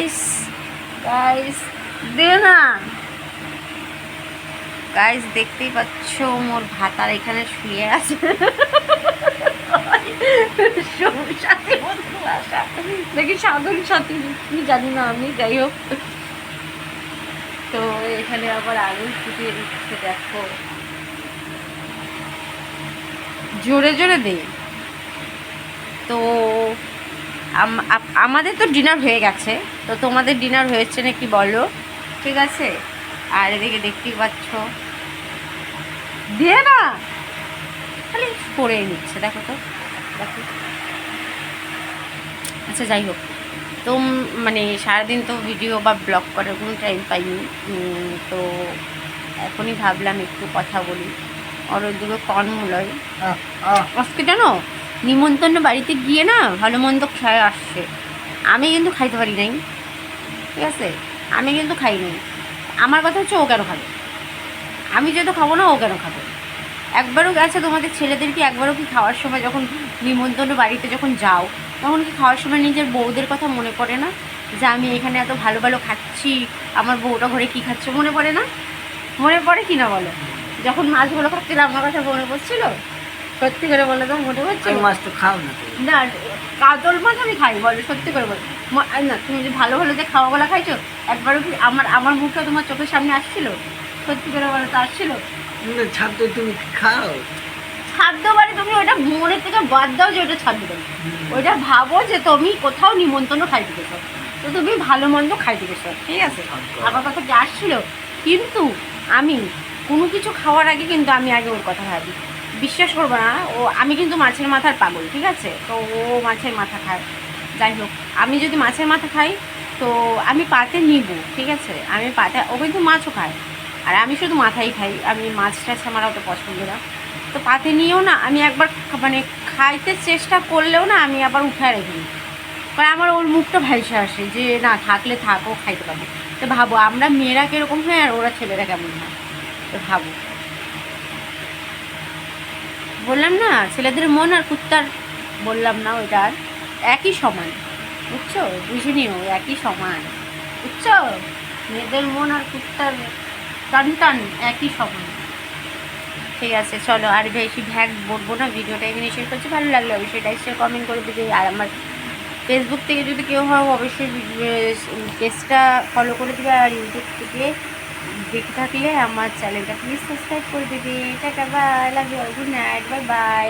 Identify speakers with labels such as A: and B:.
A: Guys guys দে না guys দেখতেই পাচ্ছ, মোর ভাতার এখানে শুয়ে আছে। দেখি জানি না আমি, যাই হোক। তো এখানে আবার আগুন ফুটিয়ে দিচ্ছে, দেখো। জোরে জোরে দে। তো আমাদের তো ডিনার হয়ে গেছে তো তোমাদের ডিনার হয়েছে নাকি বলো? ঠিক আছে? আর এদিকে দেখতেই পাচ্ছ। দিয়ে না! খালি করে নিচ্ছে দেখো তো দেখো। আচ্ছা যাই হোক। তো মানে সারাদিন তো ভিডিও বা ব্লগ করার কোনো টাইম পাইনি তো এখনই ভাবলাম একটু কথা বলি। ওইদিকে কর্মলয় আজকে জানো নিমন্ত্রণ বাড়িতে গিয়ে না ভালো মন্দ খেয়ে আসছে। আমি কিন্তু খাইতে পারি নাই। ঠিক আছে? আমি কিন্তু খাই নাই। আমার কথা হচ্ছে ও কেন খাবে? আমি যেহেতু খাব না, ও কেন খাবে? একবারও গেছে তোমাদের ছেলেদের কি একবারও কি খাওয়ার সময় যখন নিমন্ত্রণ বাড়িতে যখন যাও, তখন কি খাওয়ার সময় নিজের বউদের কথা মনে পড়ে না? যে আমি এখানে এত ভালো ভালো খাচ্ছি, আমার বউটা ঘরে কি খাচ্ছে মনে পড়ে না? মনে পড়ে কি না বলো? যখন মাছগুলো খাচ্ছিলাম আমার কথা মনে পড়ছিল? সত্যি করে বলো তো মনে পড়ছে
B: এই মাছ তো খাও না।
A: না কাতল মাছ আমি খাই বলো সত্যি করে বলো। না তুমি যে ভালো ভালো যে খাওয়াগুলো খাইছো একবারও কি আমার আমার মুখটা তোমার চোখের সামনে আসছিল? সত্যি করে বলো তো আসছিল?
B: ছাত্র তুমি খাও।
A: খাদ্য বাড়ি তুমি ওটা মনের থেকে বাদ দাও যে ওটা ছাড়তে দেবে ওইটা ভাবো যে তুমি কোথাও নিমন্ত্রণ খাইতে গেছো তো তুমি ভালো মন্দ খাইতে গেছো ঠিক আছে? আমার কথা কি আসছিল? কিন্তু আমি কোনো কিছু খাওয়ার আগে কিন্তু আমি আগে ওর কথা ভাবি। বিশ্বাস করব না। ও, আমি কিন্তু মাছের মাথার পাগল, ঠিক আছে? তো ও মাছের মাথা খায়। যাই হোক, আমি যদি মাছের মাথা খাই, তো আমি পাতে নিব, ঠিক আছে? আমি পাতে, ও কিন্তু মাছও খায়। আর আমি শুধু মাথাই খাই, আমি মাছ টাছ আমার অত পছন্দ না। তো পাতে নিয়েও না, আমি একবার মানে খাইতে চেষ্টা করলেও না আমি আবার উঠায় রেখে দিই কারণ আমার ওর মুখটা ভাইসে আসে যে, না, থাকলে থাকো খাইতে পারব। তো ভাবো, আমরা মেয়েরা কীরকম হয় আর ওরা ছেলেরা কেমন হয়? তো ভাবো। বললাম না, ছেলেদের মন আর কুত্তার, বললাম না ওইটা আর। একই সমান, বুঝছ? বুঝে নিও, একই সমান। বুঝছ? মেয়েদের মন আর কুত্তার টান টান, একই সমান। ঠিক আছে, চলো, আর বেশি ভ্যাগ বলব না, ভিডিওটা এখানে শেষ করছি। ভালো লাগলে অবশ্যই লাইক শেয়ার কমেন্ট করে দিবে। আর আমার ফেসবুক থেকে যদি কেউ হয়, অবশ্যই পেজটা ফলো করে দিবে, আর ইউটিউব থেকে দেখে থাকলে আমার চ্যানেলটা প্লিজ সাবস্ক্রাইব করে দেবে। Tata bye love you good night bye bye